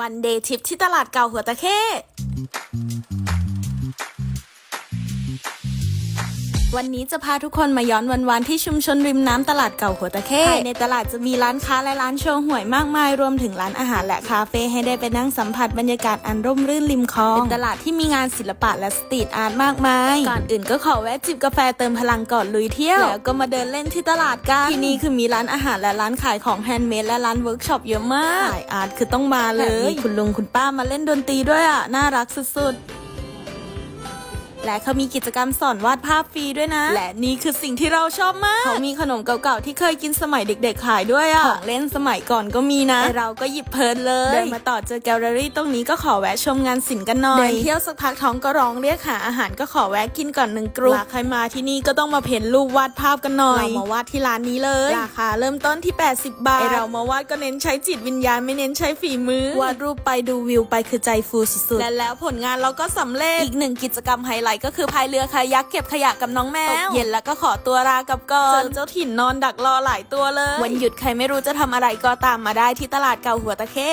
วันเดย์ทริปที่ตลาดเก่าหัวตะเข้ วันนี้จะพาทุกคนมาย้อนวันวานๆที่ชุมชนริมน้ำตลาดเก่าหัวตะเข้ภายในตลาดจะมีร้านค้าและร้านโชว์หวยมากมาย รวมถึงร้านอาหารและคาเฟ่ให้ได้ไปนั่งสัมผัสบรรยากาศอันร่มรื่นริมคลองเป็นตลาดที่มีงานศิลปะและสตรีทอาร์ตมากมาย ก่อนอื่นก็ขอแวะจิบกาแฟเติมพลังก่อนลุยเที่ยว แล้วก็มาเดินเล่นที่ตลาดกัน ที่นี่คือมีร้านอาหารและร้านขายของแฮนด์เมดและร้านเวิร์กช็อปเยอะมากขายอาร์ตคือต้องมาเลยมีคุณลุงคุณป้ามาเล่นดนตรีด้วยอะน่ารักสุดๆ และเขามีกิจกรรมสอนวาดภาพฟรีด้วยนะ และนี่คือสิ่งที่เราชอบมาก เขามีขนมเก่าๆที่เคยกินสมัยเด็ก ๆ ขายด้วยอะของเล่นสมัยก่อนก็มีนะแต่เราก็หยิบเพลินเลยเดินมาต่อเจอแกลเลอรี่ตรงนี้ก็ขอแวะชมงานศิลป์กันหน่อยเดินเที่ยวสักพักท้องก็ร้องเรียกหาอาหารก็ขอแวะกินก่อนหนึ่งกรุ๊ปใครมาที่นี่ก็ต้องมาเพ้นรูปวาดภาพกันหน่อยเรามาวาดที่ร้านนี้เลยราคาเริ่มต้นที่ 80 บาทไอเรามาวาดก็เน้นใช้จิตวิญญาณไม่เน้นใช้ฝีมือวาดรูปไปดูวิวไปคือใจฟูสุดๆและแล้วผลงานเราก็สำเร็จอีกหนึ่งกิจกรรมไฮไลท์ก็คือพายเรือคายักเก็บขยะกับน้องแมวตกเย็นแล้วก็ขอตัวลากับก่อนเจอเจ้าถิ่นนอนดักรอหลายตัวเลย วันหยุดใครไม่รู้จะทำอะไรก็ตามมาได้ที่ตลาดเก่าหัวตะเข้